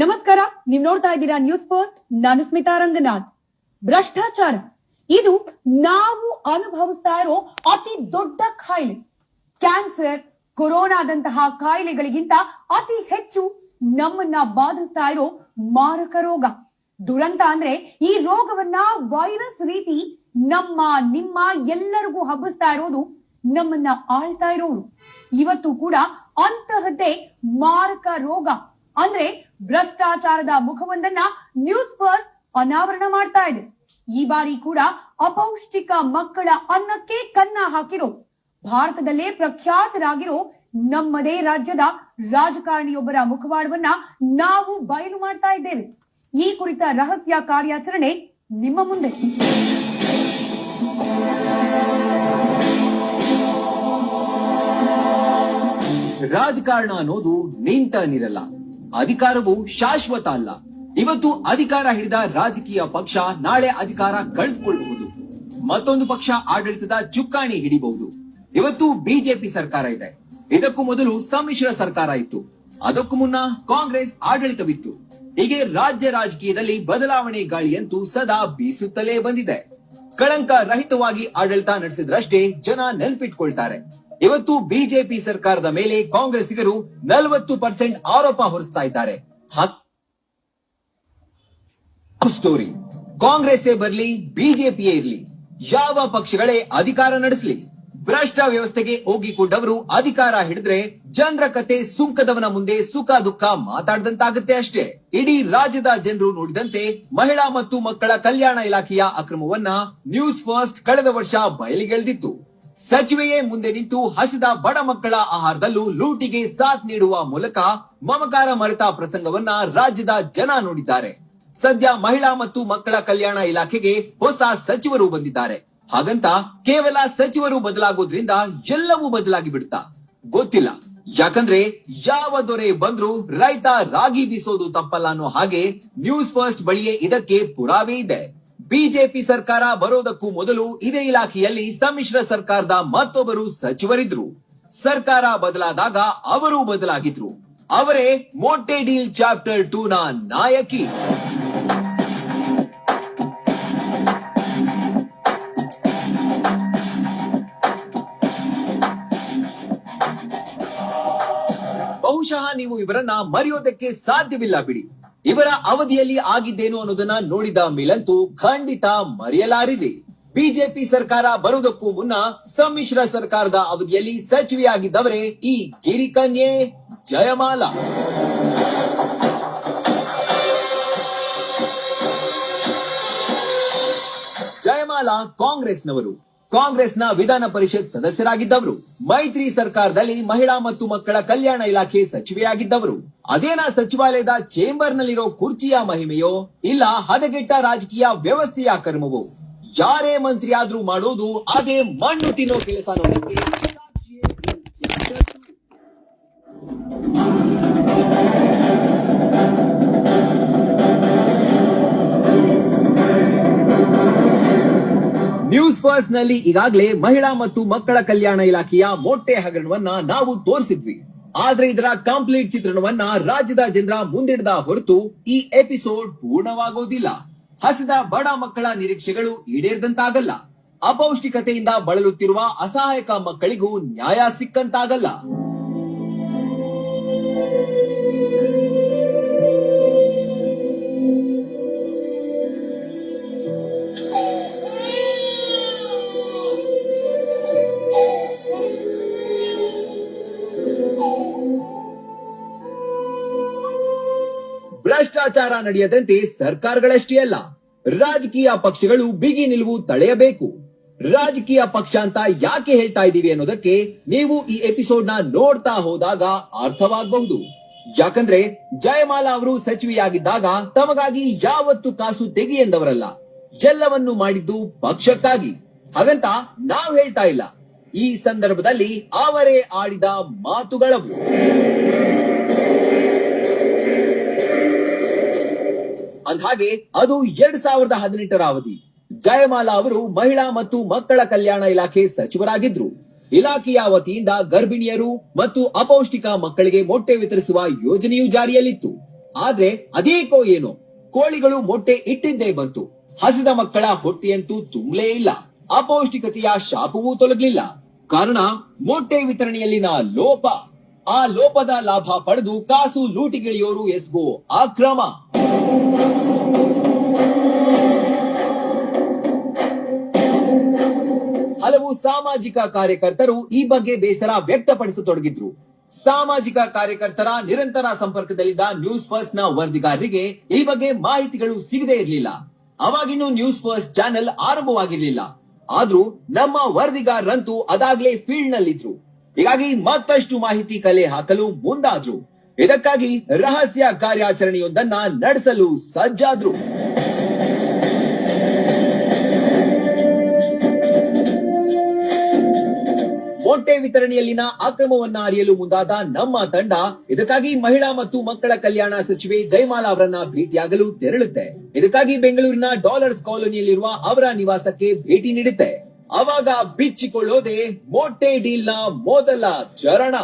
ನಮಸ್ಕಾರ, ನೀವ್ ನೋಡ್ತಾ ಇದ್ದೀರಾ ನ್ಯೂಸ್ ಫಸ್ಟ್ ನಾನು ಸ್ಮಿತಾ ರಂಗನಾಥ್. ಭ್ರಷ್ಟಾಚಾರ. ಇದು ನಾವು ಅನುಭವಿಸ್ತಾ ಇರೋ ಅತಿ ದೊಡ್ಡ ಕಾಯಿಲೆ. ಕ್ಯಾನ್ಸರ್ ಕೊರೋನಾದಂತಹ ಕಾಯಿಲೆಗಳಿಗಿಂತ ಅತಿ ಹೆಚ್ಚು ನಮ್ಮನ್ನ ಬಾಧಿಸ್ತಾ ಇರೋ ಮಾರಕ ರೋಗ. ದುರಂತ ಅಂದ್ರೆ ಈ ರೋಗವನ್ನ ವೈರಸ್ ರೀತಿ ನಮ್ಮ, ನಿಮ್ಮ ಎಲ್ಲರಿಗೂ ಹಬ್ಬಿಸ್ತಾ ಇರೋದು ನಮ್ಮನ್ನ ಆಳ್ತಾ ಇರೋರು. ಇವತ್ತು ಕೂಡ ಅಂತಹದ್ದೇ ಮಾರಕ ರೋಗ. ಅಂದ್ರೆ ಭ್ರಷ್ಟಾಚಾರದ ಮುಖವೊಂದನ್ನ ನ್ಯೂಸ್ ಫಸ್ಟ್ ಅನಾವರಣ ಮಾಡ್ತಾ ಇದೆ. ಈ ಬಾರಿ ಕೂಡ ಅಪೌಷ್ಟಿಕ ಮಕ್ಕಳ ಅನ್ನಕ್ಕೆ ಕನ್ನ ಹಾಕಿರೋ, ಭಾರತದಲ್ಲೇ ಪ್ರಖ್ಯಾತರಾಗಿರೋ ನಮ್ಮದೇ ರಾಜ್ಯದ ರಾಜಕಾರಣಿಯೊಬ್ಬರ ಮುಖವಾಡವನ್ನ ನಾವು ಬಯಲು ಮಾಡ್ತಾ ಇದ್ದೇವೆ. ಈ ಕುರಿತ ರಹಸ್ಯ ಕಾರ್ಯಾಚರಣೆ ನಿಮ್ಮ ಮುಂದೆ. ರಾಜಕಾರಣ ಅನ್ನೋದು ನಿಂತ ನೀರಲ್ಲ. ಅಧಿಕಾರವು ಶಾಶ್ವತ ಅಲ್ಲ. ಇವತ್ತು ಅಧಿಕಾರ ಹಿಡಿದ ರಾಜಕೀಯ ಪಕ್ಷ ನಾಳೆ ಅಧಿಕಾರ ಕಳೆದುಕೊಳ್ಳಬಹುದು. ಮತ್ತೊಂದು ಪಕ್ಷ ಆಡಳಿತದ ಚುಕ್ಕಾಣಿ ಹಿಡಿಬಹುದು. ಇವತ್ತು ಬಿಜೆಪಿ ಸರ್ಕಾರ ಇದೆ. ಇದಕ್ಕೂ ಮೊದಲು ಸಮ್ಮಿಶ್ರ ಸರ್ಕಾರ ಇತ್ತು. ಅದಕ್ಕೂ ಮುನ್ನ ಕಾಂಗ್ರೆಸ್ ಆಡಳಿತವಿತ್ತು. ಹೀಗೆ ರಾಜ್ಯ ರಾಜಕೀಯದಲ್ಲಿ ಬದಲಾವಣೆ ಗಾಳಿಯಂತೂ ಸದಾ ಬೀಸುತ್ತಲೇ ಬಂದಿದೆ. ಕಳಂಕ ರಹಿತವಾಗಿ ಆಡಳಿತ ನಡೆಸಿದ್ರಷ್ಟೇ ಜನ ನೆನ್ಪಿಟ್ಕೊಳ್ತಾರೆ. ಇವತ್ತು ಬಿಜೆಪಿ ಸರ್ಕಾರದ ಮೇಲೆ ಕಾಂಗ್ರೆಸ್ಸಿಗರು ನಲವತ್ತು ಪರ್ಸೆಂಟ್ ಆರೋಪ ಹೊರಿಸ್ತಾ ಇದ್ದಾರೆ. ಸ್ಟೋರಿ ಕಾಂಗ್ರೆಸ್ಸೇ ಬರಲಿ, ಬಿಜೆಪಿಯೇ ಇರಲಿ, ಯಾವ ಪಕ್ಷಗಳೇ ಅಧಿಕಾರ ನಡೆಸಲಿ, ಭ್ರಷ್ಟ ವ್ಯವಸ್ಥೆಗೆ ಹೋಗಿಕೊಂಡವರು ಅಧಿಕಾರ ಹಿಡಿದ್ರೆ ಜನರ ಕತೆ ಸುಂಕದವನ ಮುಂದೆ ಸುಖ ದುಃಖ ಮಾತಾಡದಂತಾಗುತ್ತೆ ಅಷ್ಟೇ. ಇಡೀ ರಾಜ್ಯದ ಜನರು ನೋಡಿದಂತೆ ಮಹಿಳಾ ಮತ್ತು ಮಕ್ಕಳ ಕಲ್ಯಾಣ ಇಲಾಖೆಯ ಅಕ್ರಮವನ್ನ ನ್ಯೂಸ್ ಫಸ್ಟ್ ಕಳೆದ ವರ್ಷ ಬಯಲಿಗೆಳೆದಿತ್ತು. ಸಚಿವೆಯೇ ಮುಂದೆ ನಿಂತು ಹಸಿದ ಬಡ ಮಕ್ಕಳ ಆಹಾರದಲ್ಲೂ ಲೂಟಿಗೆ ಸಾಥ್ ನೀಡುವ ಮೂಲಕ ಮಮಕಾರ ಮರೆತ ಪ್ರಸಂಗವನ್ನ ರಾಜ್ಯದ ಜನ ನೋಡಿದ್ದಾರೆ. ಸದ್ಯ ಮಹಿಳಾ ಮತ್ತು ಮಕ್ಕಳ ಕಲ್ಯಾಣ ಇಲಾಖೆಗೆ ಹೊಸ ಸಚಿವರು ಬಂದಿದ್ದಾರೆ. ಹಾಗಂತ ಕೇವಲ ಸಚಿವರು ಬದಲಾಗೋದ್ರಿಂದ ಎಲ್ಲವೂ ಬದಲಾಗಿ ಬಿಡುತ್ತಾ? ಗೊತ್ತಿಲ್ಲ. ಯಾಕಂದ್ರೆ ಯಾವ ದೊರೆ ಬಂದ್ರು ರೈತ ರಾಗಿ ಬೀಸೋದು ತಪ್ಪಲ್ಲ ಅನ್ನೋ ಹಾಗೆ ನ್ಯೂಸ್ ಫಸ್ಟ್ ಬಳಿಯೇ ಇದಕ್ಕೆ ಪುರಾವೆ ಇದೆ. ಬಿಜೆಪಿ ಸರ್ಕಾರ ಬರೋದಕ್ಕೂ ಮೊದಲು ಇದೇ ಇಲಾಖೆಯಲ್ಲಿ ಸಮ್ಮಿಶ್ರ ಸರ್ಕಾರದ ಮತ್ತೊಬ್ಬರು ಸಚಿವರಿದ್ರು. ಸರ್ಕಾರ ಬದಲಾದಾಗ ಅವರು ಬದಲಾಗಿದ್ರು. ಅವರೇ ಮೋಟೆ ಡೀಲ್ ಚಾಪ್ಟರ್ ಟೂ ನ ನಾಯಕಿ. ಬಹುಶಃ ನೀವು ಇವರನ್ನ ಮರೆಯೋದಕ್ಕೆ ಸಾಧ್ಯವಿಲ್ಲ ಬಿಡಿ. ಇವರ ಅವಧಿಯಲ್ಲಿ ಆಗಿದ್ದೇನು ಅನ್ನೋದನ್ನ ನೋಡಿದ ಮೇಲಂತೂ ಖಂಡಿತ ಮರೆಯಲಾರಿರಿ. ಬಿಜೆಪಿ ಸರ್ಕಾರ ಬರುವುದಕ್ಕೂ ಮುನ್ನ ಸಮ್ಮಿಶ್ರ ಸರ್ಕಾರದ ಅವಧಿಯಲ್ಲಿ ಸಚಿವೆಯಾಗಿದ್ದವರೇ ಈ ಗಿರಿಕನ್ಯೆ ಜಯಮಾಲಾ. ಜಯಮಾಲಾ ಕಾಂಗ್ರೆಸ್ನವರು. ಕಾಂಗ್ರೆಸ್ನ ವಿಧಾನ ಪರಿಷತ್ ಸದಸ್ಯರಾಗಿದ್ದವರು. ಮೈತ್ರಿ ಸರ್ಕಾರದಲ್ಲಿ ಮಹಿಳಾ ಮತ್ತು ಮಕ್ಕಳ ಕಲ್ಯಾಣ ಇಲಾಖೆ ಸಚಿವೆಯಾಗಿದ್ದವರು. ಅದೇನ ಸಚಿವಾಲಯದ ಚೇಂಬರ್ ನಲ್ಲಿರೋ ಕುರ್ಚಿಯ ಮಹಿಮೆಯೋ? ಇಲ್ಲ, ಹದಗೆಟ್ಟ ರಾಜಕೀಯ ವ್ಯವಸ್ಥೆಯ ಕರ್ಮವೋ? ಯಾರೇ ಮಂತ್ರಿ ಆದ್ರೂ ಮಾಡೋದು ಅದೇ ಮಣ್ಣು ತಿನ್ನೋ ಕೆಲಸ ನ್ಯೂಸ್ ಫಸ್ಟ್ನಲ್ಲಿ ಈಗಾಗಲೇ ಮಹಿಳಾ ಮತ್ತು ಮಕ್ಕಳ ಕಲ್ಯಾಣ ಇಲಾಖೆಯ ಮೊಟ್ಟೆ ಹಗರಣವನ್ನ ನಾವು ತೋರಿಸಿದ್ವಿ. ಆದ್ರೆ ಇದರ ಕಂಪ್ಲೀಟ್ ಚಿತ್ರಣವನ್ನ ರಾಜ್ಯದ ಜನರ ಮುಂದಿಡದ ಹೊರತು ಈ ಎಪಿಸೋಡ್ ಪೂರ್ಣವಾಗೋದಿಲ್ಲ. ಹಸಿದ ಬಡ ಮಕ್ಕಳ ನಿರೀಕ್ಷೆಗಳು ಈಡೇರಿದಂತಾಗಲ್ಲ. ಅಪೌಷ್ಟಿಕತೆಯಿಂದ ಬಳಲುತ್ತಿರುವ ಅಸಹಾಯಕ ಮಕ್ಕಳಿಗೂ ನ್ಯಾಯ ಸಿಕ್ಕಂತಾಗಲ್ಲ. ಭ್ರಷ್ಟಾಚಾರ ನಡೆಯದಂತೆ ಸರ್ಕಾರಗಳಷ್ಟೇ ಅಲ್ಲ, ರಾಜಕೀಯ ಪಕ್ಷಗಳು ಬಿಗಿ ನಿಲುವು ತಳೆಯಬೇಕು. ರಾಜಕೀಯ ಪಕ್ಷ ಅಂತ ಯಾಕೆ ಹೇಳ್ತಾ ಇದ್ದೀವಿ ಅನ್ನೋದಕ್ಕೆ ನೀವು ಈ ಎಪಿಸೋಡ್ನ ನೋಡ್ತಾ ಹೋದಾಗ ಅರ್ಥವಾಗಬಹುದು. ಯಾಕಂದ್ರೆ ಜಯಮಾಲಾ ಅವರು ಸಚಿವೆಯಾಗಿದ್ದಾಗ ತಮಗಾಗಿ ಯಾವತ್ತು ಕಾಸು ತೆಗಿ ಎಂದವರಲ್ಲ, ಎಲ್ಲವನ್ನು ಮಾಡಿದ್ದು ಪಕ್ಷಕ್ಕಾಗಿ. ಹಾಗಂತ ನಾವು ಹೇಳ್ತಾ ಇಲ್ಲ. ಈ ಸಂದರ್ಭದಲ್ಲಿ ಅವರೇ ಆಡಿದ ಮಾತುಗಳವು. ಅಂದ್ಹಾಗೆ ಅದು ಎರಡ್ ಸಾವಿರದ ಹದಿನೆಂಟರ ಅವಧಿ. ಜಯಮಾಲಾ ಅವರು ಮಹಿಳಾ ಮತ್ತು ಮಕ್ಕಳ ಕಲ್ಯಾಣ ಇಲಾಖೆ ಸಚಿವರಾಗಿದ್ರು. ಇಲಾಖೆಯ ವತಿಯಿಂದ ಗರ್ಭಿಣಿಯರು ಮತ್ತು ಅಪೌಷ್ಟಿಕ ಮಕ್ಕಳಿಗೆ ಮೊಟ್ಟೆ ವಿತರಿಸುವ ಯೋಜನೆಯು ಜಾರಿಯಲ್ಲಿತ್ತು. ಆದ್ರೆ ಅದೇಕೋ ಏನೋ, ಕೋಳಿಗಳು ಮೊಟ್ಟೆ ಇಟ್ಟಿದ್ದೇ ಬಂತು. ಹಸಿದ ಮಕ್ಕಳ ಹೊಟ್ಟೆಯಂತೂ ತುಂಬಲೇ ಇಲ್ಲ. ಅಪೌಷ್ಟಿಕತೆಯ ಶಾಪವೂ ತೊಲಗಲಿಲ್ಲ. ಕಾರಣ ಮೊಟ್ಟೆ ವಿತರಣೆಯಲ್ಲಿನ ಲೋಪ. ಆ ಲೋಪದ ಲಾಭ ಪಡೆದು ಕಾಸು ಲೂಟಿಗಿಳಿಯೋರು ಎಸ್ಗೋ ಅಕ್ರಮ. ಹಲವು ಸಾಮಾಜಿಕ ಕಾರ್ಯಕರ್ತರು ಈ ಬಗ್ಗೆ ಬೇಸರ ವ್ಯಕ್ತಪಡಿಸತೊಡಗಿದ್ರು. ಸಾಮಾಜಿಕ ಕಾರ್ಯಕರ್ತರ ನಿರಂತರ ಸಂಪರ್ಕದಲ್ಲಿದ್ದ ನ್ಯೂಸ್ ಫಸ್ಟ್ನ ವರದಿಗಾರರಿಗೆ ಈ ಬಗ್ಗೆ ಮಾಹಿತಿಗಳು ಸಿಗದೇ ಇರಲಿಲ್ಲ. ಅವಾಗಿನ್ನೂ ನ್ಯೂಸ್ ಫಸ್ಟ್ ಚಾನೆಲ್ ಆರಂಭವಾಗಿರ್ಲಿಲ್ಲ. ಆದ್ರೂ ನಮ್ಮ ವರದಿಗಾರರಂತೂ ಅದಾಗ್ಲೇ ಫೀಲ್ಡ್ ನಲ್ಲಿದ್ರು. ಹೀಗಾಗಿ ಮತ್ತಷ್ಟು ಮಾಹಿತಿ ಕಲೆ ಹಾಕಲು ಮುಂದಾದ್ರು. ಇದಕ್ಕಾಗಿ ರಹಸ್ಯ ಕಾರ್ಯಾಚರಣೆಯೊಂದನ್ನ ನಡೆಸಲು ಸಜ್ಜಾದ್ರು. ಮೊಟ್ಟೆ ವಿತರಣೆಯಲ್ಲಿನ ಅಕ್ರಮವನ್ನ ಅರಿಯಲು ಮುಂದಾದ ನಮ್ಮ ತಂಡ, ಇದಕ್ಕಾಗಿ ಮಹಿಳಾ ಮತ್ತು ಮಕ್ಕಳ ಕಲ್ಯಾಣ ಸಚಿವೆ ಜಯಮಾಲಾ ಅವರನ್ನ ಭೇಟಿಯಾಗಲು ತೆರಳುತ್ತೆ. ಇದಕ್ಕಾಗಿ ಬೆಂಗಳೂರಿನ ಡಾಲರ್ಸ್ ಕಾಲೋನಿಯಲ್ಲಿರುವ ಅವರ ನಿವಾಸಕ್ಕೆ ಭೇಟಿ ನೀಡುತ್ತೆ. ಅವಾಗ ಬಿಚ್ಚಿಕೊಳ್ಳೋದೆ ಮೊಟ್ಟೆ ಡೀಲ್ನ ಮೊದಲ ಚರಣ.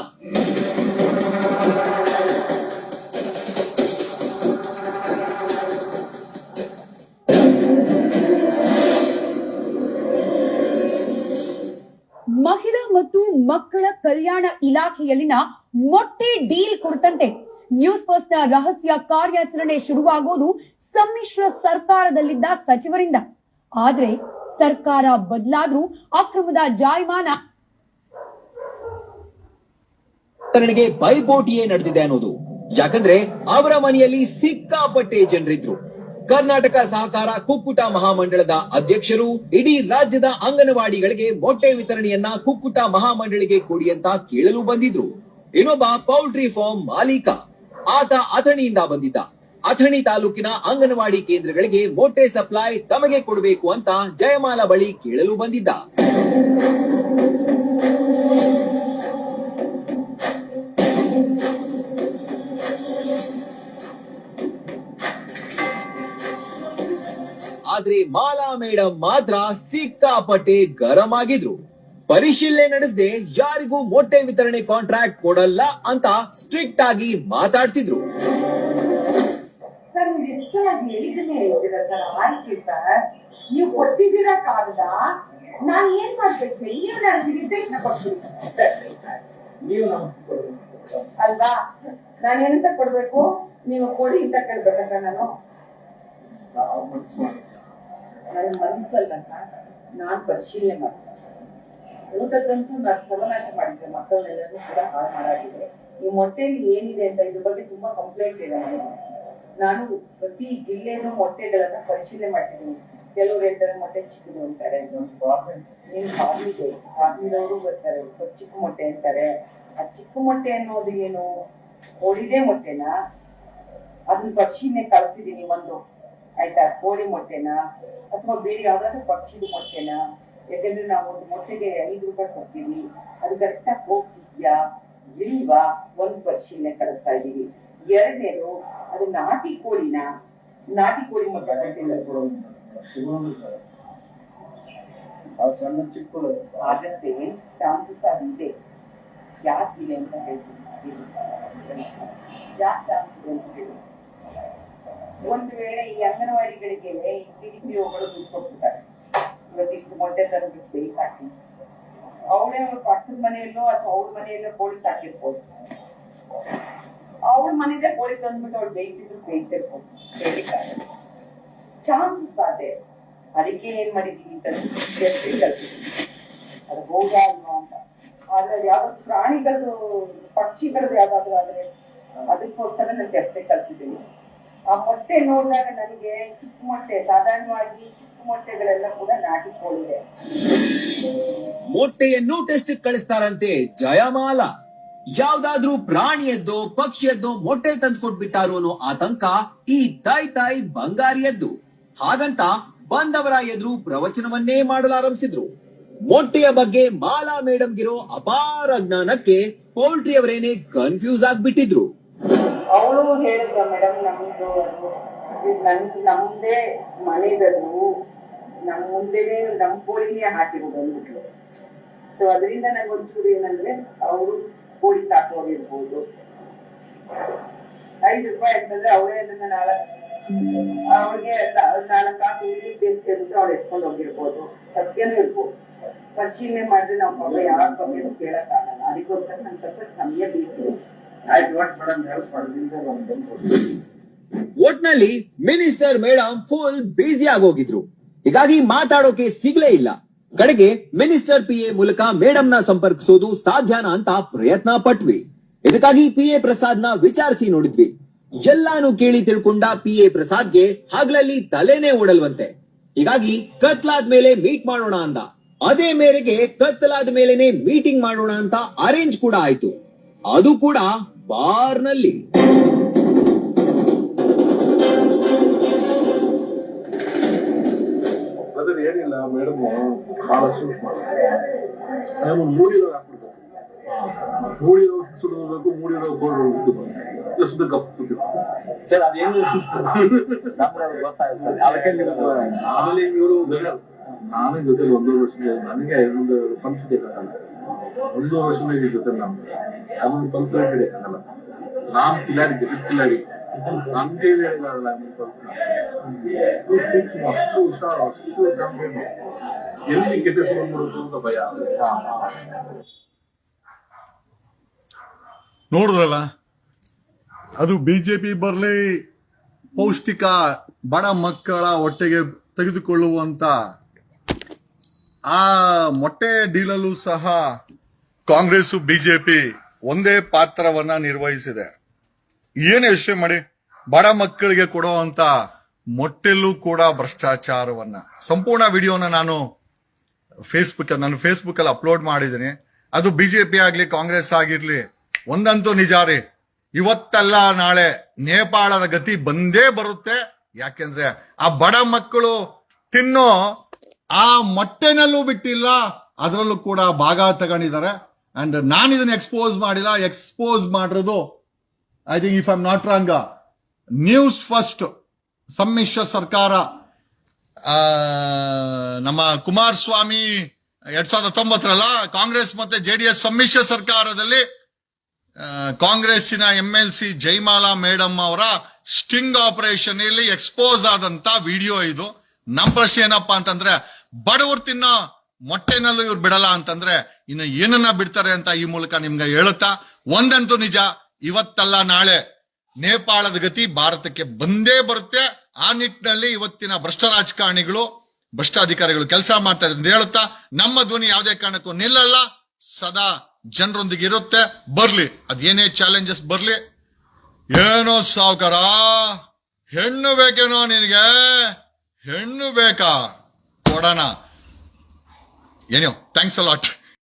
ಮತ್ತು ಮಕ್ಕಳ ಕಲ್ಯಾಣ ಇಲಾಖೆಯಲ್ಲಿನ ಮೊಟ್ಟೆ ಡೀಲ್ ಕುರಿತಂತೆ ನ್ಯೂಸ್ ಫಸ್ಟ್ನ ರಹಸ್ಯ ಕಾರ್ಯಾಚರಣೆ ಶುರುವಾಗೋದು ಸಮ್ಮಿಶ್ರ ಸರ್ಕಾರದಲ್ಲಿದ್ದ ಸಚಿವರಿಂದ. ಆದ್ರೆ ಸರ್ಕಾರ ಬದಲಾದ್ರೂ ಅಕ್ರಮದ ಜಾಯಮಾನ. ಪೈಪೋಟಿಯೇ ನಡೆದಿದೆ ಅನ್ನೋದು. ಯಾಕಂದ್ರೆ ಅವರ ಮನೆಯಲ್ಲಿ ಸಿಕ್ಕಾಪಟ್ಟೆ ಜನರಿದ್ರು. ಕರ್ನಾಟಕ ಸಹಕಾರ ಕುಕ್ಕುಟ ಮಹಾಮಂಡಳದ ಅಧ್ಯಕ್ಷರು, ಇಡೀ ರಾಜ್ಯದ ಅಂಗನವಾಡಿಗಳಿಗೆ ಮೊಟ್ಟೆ ವಿತರಣೆಯನ್ನ ಕುಕ್ಕುಟ ಮಹಾಮಂಡಳಿಗೆ ಕೊಡಿ ಅಂತ ಕೇಳಲು ಬಂದಿದ್ರು. ಇನ್ನೊಬ್ಬ ಪೌಲ್ಟ್ರಿ ಫಾರ್ಮ್ ಮಾಲೀಕ. ಆತ ಅಥಣಿಯಿಂದ ಬಂದಿದ್ದ. ಅಥಣಿ ತಾಲೂಕಿನ ಅಂಗನವಾಡಿ ಕೇಂದ್ರಗಳಿಗೆ ಮೊಟ್ಟೆ ಸಪ್ಲೈ ತಮಗೆ ಕೊಡಬೇಕು ಅಂತ ಜಯಮಾಲ ಬಳಿ ಕೇಳಲು ಬಂದಿದ್ದ. ಆದ್ರೆ ಮಾಲಾ ಮೇಡಮ್ ಮಾತ್ರ ಸಿಕ್ಕಾಪಟ್ಟೆ ಗರಂ ಆಗಿದ್ರು ಪರಿಶೀಲನೆ ನಡೆಸದೆ ಯಾರಿಗೂ ಮೊಟ್ಟೆ ವಿತರಣೆ ಕಾಂಟ್ರಾಕ್ಟ್ ಕೊಡಲ್ಲ ಅಂತ ಸ್ಟ್ರಿಕ್ಟ್ ಆಗಿ ಮಾತಾಡ್ತಿದ್ರು. ಸರ್ ನೀವು ಕೊಟ್ಟಿದ್ದೀರಾ ಕಾಗದ? ನಾನು ಏನ್ ಮಾಡ್ಬೇಕು? ನೀವು ನನಗೆ ನಿರ್ದೇಶನ ಕೊಡ್ಬೇಕು. ಅಲ್ವಾ? ನಾನೇನಂತ ಕೊಡ್ಬೇಕು? ನೀವು ಕೊಡಿ ಅಂತ ಕೇಳ್ಬೇಕಂತ ನಾನು? ನಾವು ಮನ್ಸು ಮಾಡಿ. ನನ್ನ ಮನಸ್ಸಲ್ಲಂತ ನಾನ್ ಪರಿಶೀಲನೆ ಮಾಡ್ತೀನಿ. ಊಟಕ್ಕಂತೂ ನಾನು ಸರ್ವನಾಶ ಮಾಡಿದ್ದೆ ಮಕ್ಕಳನ್ನೆಲ್ಲರೂ ಕೂಡ ಹಾಳು ಮಾಡಾಗಿದೆ. ಈ ಮೊಟ್ಟೆಯಲ್ಲಿ ಏನಿದೆ ಅಂತ ಇದ್ರ ಬಗ್ಗೆ ತುಂಬಾ ಕಂಪ್ಲೇಂಟ್ ಇದೆ ನನಗೆ. ನಾನು ಪ್ರತಿ ಜಿಲ್ಲೆನೂ ಮೊಟ್ಟೆಗಳನ್ನ ಪರಿಶೀಲನೆ ಮಾಡ್ತಿದ್ದೀನಿ. ಕೆಲವರು ಹೇಳ್ತಾರೆ ಮೊಟ್ಟೆ ಚಿಕ್ಕದು ಅಂತಾರೆ ನಿಮ್ ಫಾರ್ಮಿಗೆ ಫಾರ್ಮಿನವರು ಬರ್ತಾರೆ ಚಿಕ್ಕ ಮೊಟ್ಟೆ ಅಂತಾರೆ. ಆ ಚಿಕ್ಕ ಮೊಟ್ಟೆ ಅನ್ನೋದು ಏನು? ಕೋಳಿದೆ ಮೊಟ್ಟೆನ? ಅದನ್ನ ಪರಿಶೀಲನೆ ಕಳ್ಸಿದೀನಿ ಒಂದು ಆಯ್ತಾ ಕೋಳಿ ಮೊಟ್ಟೆನ? ಅಥವಾ ಬೇರೆ ಯಾವ್ದಾದ್ರು ಪಕ್ಷಿದ ಮೊಟ್ಟೆನ? ಯಾಕಂದ್ರೆ ನಾವು ಒಂದು ಮೊಟ್ಟೆಗೆ ಐದು ರೂಪಾಯಿ ಕೊಡ್ತೀವಿ ಅದು ಕರೆಕ್ಟಾಗಿ ಹೋಗ್ತಿದ್ಯಾ? ಇಲ್ವಾ? ಒಂದು ಪರಿಶೀಲನೆ ಕಳಿಸ್ತಾ ಇದೀವಿ ಎರಡನೇದು ಅದು ನಾಟಿ ಕೋಳಿನ? ನಾಟಿ ಕೋಳಿ ಮೊಟ್ಟೆ. ಆಗತ್ತೆ ಚಾನ್ಸಸ್ ಇದೆ. ಯಾಕಿದೆ ಅಂತ ಹೇಳ್ತೀನಿ. ಯಾಕೆ ಚಾನ್ಸ್ ಇದೆ ಅಂತ ಹೇಳಿ. ಒಂದು ವೇಳೆ ಈ ಅಂಗನವಾಡಿಗಳಿಗೆ ಈ ಸಿ ಡಿ ಪಿ ಒಗಳು ದುಡ್ಡು ಕೊಟ್ಟಿದ್ದಾರೆ ಇವತ್ತಿಷ್ಟು ಮೊಟ್ಟೆ ತಂದು ಬೇಯಿಸಾಕಿ ಅವಳೇ ಅವ್ರ ಪಕ್ಕದ ಮನೆಯಲ್ಲೋ ಅಥವಾ ಅವ್ರ ಮನೆಯಲ್ಲೋ ಕೋಳಿ ಸಾಕಿರ್ಬೋದು. ಅವ್ರ ಮನೆಯಲ್ಲೇ ಕೋಳಿ ತಂದ್ಬಿಟ್ಟು ಅವ್ಳು ಬೇಯಿಸಿದ್ರು ಬೇಯಿಸಿರ್ಬೋದು. ಚಾನ್ಸಸ್ ಅದೇ ಅದಕ್ಕೆ ಏನ್ ಮಾಡಿದೀವಿ ಅಂತ ಅದು ಅಲ್ವಾ ಅಂತ. ಆದ್ರೆ ಯಾವ್ದು ಪ್ರಾಣಿಗಳದ್ದು, ಪಕ್ಷಿಗಳದ್ದು ಯಾವ್ದಾದ್ರು ಆದ್ರೆ ಅದಕ್ಕೋಸ್ಕರ ನಾನು ಟೆಸ್ಟಿಂಗ್ ಕಲ್ತಿದ್ದೀನಿ. ಆ ಮೊಟ್ಟೆ ನೋಡಿದಾಗ ನನಗೆ ಚಿಕ್ಕ ಮೊಟ್ಟೆ, ಸಾಧಾರಣವಾಗಿ ಚಿಕ್ಕ ಮೊಟ್ಟೆಗಳೆಲ್ಲ ಕೂಡ ನಾಟಿ ಕೋಳಿದೆ ಮೊಟ್ಟೆಯನ್ನು ಟೆಸ್ಟ್ ಕಳಿಸ್ತಾರಂತೆ ಜಯಮಾಲ. ಯಾವ್ದಾದ್ರೂ ಪ್ರಾಣಿಯದ್ದೋ, ಪಕ್ಷಿಯದ್ದೋ ಮೊಟ್ಟೆ ತಂದ್ಕೊಟ್ಬಿಟ್ಟಾರು ಅನ್ನೋ ಆತಂಕ ಈ ತಾಯಿ ತಾಯಿ ಬಂಗಾರಿಯದ್ದು. ಹಾಗಂತ ಬಂದವರ ಎದುರು ಪ್ರವಚನವನ್ನೇ ಮಾಡಲಾರಂಭಿಸಿದ್ರು. ಮೊಟ್ಟೆಯ ಬಗ್ಗೆ ಮಾಲಾ ಮೇಡಮ್ಗಿರೋ ಅಪಾರ ಜ್ಞಾನಕ್ಕೆ ಪೋಲ್ಟ್ರಿ ಅವರೇನೆ ಕನ್ಫ್ಯೂಸ್ ಆಗ್ಬಿಟ್ಟಿದ್ರು. ಅವಳು ಹೇಳಿದ ಮೇಡಮ್, ನಮ್ದು ಅದು ನನ್ ನಮ್ದೇ ಮನೆದದು ನಮ್ ಮುಂದೆನೆ ನಮ್ ಕೋಳಿನೇ ಹಾಕಿರೋದು ಅಂದ್ಬಿಟ್ಲು ಸೊ ಅದರಿಂದ ನಂಗೊಂಚೂರು ಏನಂದ್ರೆ, ಅವರು ಕೋಳಿ ಸಾಕೋಗಿರ್ಬೋದು ಐದು ರೂಪಾಯಿ ಅಂತಂದ್ರೆ ಅವಳೇ ಅದನ್ನ ನಾಲ್ಕು, ಅವಳಿಗೆ ನಾಲ್ಕು ಕಾಸು ಉಳಿಯುತ್ತೆ ಅಂತ ಹೇಳ್ಬಿಟ್ಟು ಎತ್ಕೊಂಡು ಹೋಗಿರ್ಬೋದು. ಸತ್ಯನೂ ಇರ್ಬೋದು. ಪರಿಶೀಲನೆ ಮಾಡಿದ್ರೆ ನಾವು ಪಾಪ ಯಾರ ಬಗ್ಗೆನೂ ಕೇಳಕ್ಕಾಗಲ್ಲ. ಅದಕ್ಕೋಸ್ಕರ ನನ್ ಸ್ವಲ್ಪ ಸಮಯ ಬೇಕು. ಒಟ್ನಲ್ಲಿ ಮಿನಿಸ್ಟರ್ ಮೇಡಮ್ ಫುಲ್ ಬ್ಯುಸಿ ಆಗೋಗಿದ್ರು. ಹೀಗಾಗಿ ಮಾತಾಡೋಕೆ ಸಿಗ್ಲೇ ಇಲ್ಲ. ಕಡೆಗೆ ಮಿನಿಸ್ಟರ್ ಪಿಎ ಮೂಲಕ ಮೇಡಮ್ನ ಸಂಪರ್ಕಿಸೋದು ಸಾಧ್ಯನಾ ಅಂತ ಪ್ರಯತ್ನ ಪಟ್ವಿ ಇದಕ್ಕಾಗಿ ಪಿಎ ಪ್ರಸಾದ್ನ ವಿಚಾರಿಸಿ ನೋಡಿದ್ವಿ. ಎಲ್ಲಾನು ಕೇಳಿ ತಿಳ್ಕೊಂಡ ಪಿಎ ಪ್ರಸಾದ್ಗೆ ಹಗಲಲ್ಲಿ ತಲೆನೇ ಓಡಲ್ವಂತೆ. ಹೀಗಾಗಿ ಕತ್ಲಾದ ಮೇಲೆ ಮೀಟ್ ಮಾಡೋಣ ಅಂದ. ಅದೇ ಮೇರೆಗೆ ಕತ್ತಲಾದ ಮೇಲೆನೆ ಮೀಟಿಂಗ್ ಮಾಡೋಣ ಅಂತ ಅರೇಂಜ್ ಕೂಡ ಆಯ್ತು. ಅದು ಕೂಡ ಬಾರ್ನಲ್ಲಿ. ಅದ್ರ ಏನಿಲ್ಲ ಮೇಡಮ್ ಬಹಳ ಶೂಟ್ ಮಾಡ್ತಾರೆ. ನಾವು ಮೂಡಿರೋ ಹಾಕ್ಬಿಡ್ತಾರೆ ಮೂಡಿರೋ ಸುಡಬೇಕು ಮೂಡಿರೋ ಗೋಲ್ಡ್ ಉದ್ದು ಎಷ್ಟು ಗಪ್ ಸರ್ ಅದೇನು ಆಮೇಲೆ ಇವರು ನಾನು ಜೊತೆ ಒಂದೂವರೆ ವರ್ಷದ ನನಗೆ ಒಂದು ಪಂಚ್ ಬೇಕಾಗಲ್ಲ. ವರ್ಷದ ಈ ಜೊತೆ ನಾನು ಅದೊಂದು ಹೇಳಿ ಅಲ್ಲ ನಾನ್ ಕಿಲಾಡಿ ಜೊತೆ ಕಿಲಾಡಿ ಹೇಳಲ್ಲ ಅಷ್ಟು ಅಷ್ಟು ಕಂಪೇನು ಎಲ್ಲಿ ಕೆಟ್ಟಿಸ್ಕೊಂಡ್ಬಿಡುದು ಅಂತ ಭಯ. ನೋಡಿದ್ರಲ್ಲ? ಅದು ಬಿಜೆಪಿ ಬರಲಿ ಪೌಷ್ಟಿಕ ಬಡ ಮಕ್ಕಳ ಹೊಟ್ಟೆಗೆ ತೆಗೆದುಕೊಳ್ಳುವಂತ ಆ ಮೊಟ್ಟೆ ಡೀಲಲ್ಲೂ ಸಹ ಕಾಂಗ್ರೆಸ್ ಬಿಜೆಪಿ ಒಂದೇ ಪಾತ್ರವನ್ನ ನಿರ್ವಹಿಸಿದೆ. ಏನು ಯೋಚನೆ ಮಾಡಿ? ಬಡ ಮಕ್ಕಳಿಗೆ ಕೊಡುವಂತ ಮೊಟ್ಟೆಲ್ಲೂ ಕೂಡ ಭ್ರಷ್ಟಾಚಾರವನ್ನ. ಸಂಪೂರ್ಣ ವಿಡಿಯೋನ ನಾನು ಫೇಸ್ಬುಕ್ ನಾನು ಫೇಸ್ಬುಕ್ ಅಲ್ಲಿ ಅಪ್ಲೋಡ್ ಮಾಡಿದ್ದೀನಿ. ಅದು ಬಿಜೆಪಿ ಆಗ್ಲಿ, ಕಾಂಗ್ರೆಸ್ ಆಗಿರ್ಲಿ, ಒಂದಂತೂ ನಿಜ ರೀ. ಇವತ್ತಲ್ಲ ನಾಳೆ ನೇಪಾಳದ ಗತಿ ಬಂದೇ ಬರುತ್ತೆ. ಯಾಕೆಂದ್ರೆ ಆ ಬಡ ಮಕ್ಕಳು ತಿನ್ನೋ ಆ ಮೊಟ್ಟೆನಲ್ಲೂ ಬಿಟ್ಟಿಲ್ಲ, ಅದರಲ್ಲೂ ಕೂಡ ಭಾಗ ತಗೊಂಡಿದ್ದಾರೆ. ಅಂಡ್ ನಾನು ಇದನ್ನ ಎಕ್ಸ್ಪೋಸ್ ಮಾಡಿಲ್ಲ ಎಕ್ಸ್ಪೋಸ್ ಮಾಡಿರೋದು I think if I'm not wrong news first ಸಮ್ಮಿಶ್ರ ಸರ್ಕಾರ ನಮ್ಮ ಕುಮಾರಸ್ವಾಮಿ ಎರಡ್ ಸಾವಿರದ ಹತ್ತೊಂಬತ್ತರಲ್ಲ ಕಾಂಗ್ರೆಸ್ ಮತ್ತೆ ಜೆಡಿಎಸ್ ಸಮ್ಮಿಶ್ರ ಸರ್ಕಾರದಲ್ಲಿ ಕಾಂಗ್ರೆಸ್ಸಿನ M L C Jaimala madam ಅವರ ಸ್ಟಿಂಗ್ ಆಪರೇಷನ್ ಇಲ್ಲಿ ಎಕ್ಸ್ಪೋಸ್ ಆದಂತ ವಿಡಿಯೋ ಇದು. ನಮ್ ಪ್ರಶ್ನೆ ಏನಪ್ಪಾ ಅಂತಂದ್ರೆ ಬಡವರು ತಿನ್ನೋ ಮೊಟ್ಟೆನಲ್ಲೂ ಇವ್ರು ಬಿಡಲ್ಲ ಅಂತಂದ್ರೆ ಇನ್ನು ಏನನ್ನ ಬಿಡ್ತಾರೆ ಅಂತ ಈ ಮೂಲಕ ನಿಮ್ಗೆ ಹೇಳುತ್ತಾ? ಒಂದಂತೂ ನಿಜ, ಇವತ್ತಲ್ಲ ನಾಳೆ. ನೇಪಾಳದ ಗತಿ ಭಾರತಕ್ಕೆ ಬಂದೇ ಬರುತ್ತೆ. ಆ ನಿಟ್ಟಿನಲ್ಲಿ ಇವತ್ತಿನ ಭ್ರಷ್ಟ ರಾಜಕಾರಣಿಗಳು, ಭ್ರಷ್ಟ ಅಧಿಕಾರಿಗಳು ಕೆಲಸ ಮಾಡ್ತಾ ಇದ್ದಾರೆ ಹೇಳುತ್ತಾ? ನಮ್ಮ ಧ್ವನಿ ಯಾವುದೇ ಕಾರಣಕ್ಕೂ ನಿಲ್ಲಲ್ಲ. ಸದಾ ಜನರೊಂದಿಗೆ ಇರುತ್ತೆ. ಬರ್ಲಿ, ಅದೇನೇ ಚಾಲೆಂಜಸ್ ಬರ್ಲಿ. ಏನೋ ಸಾವುಕಾರ, ಹೆಣ್ಣು ಬೇಕೇನೋ ನಿನಗೆ, ಹೆಣ್ಣು ಬೇಕಾ? போடானா எனியோ தேங்க்ஸ் அலாட்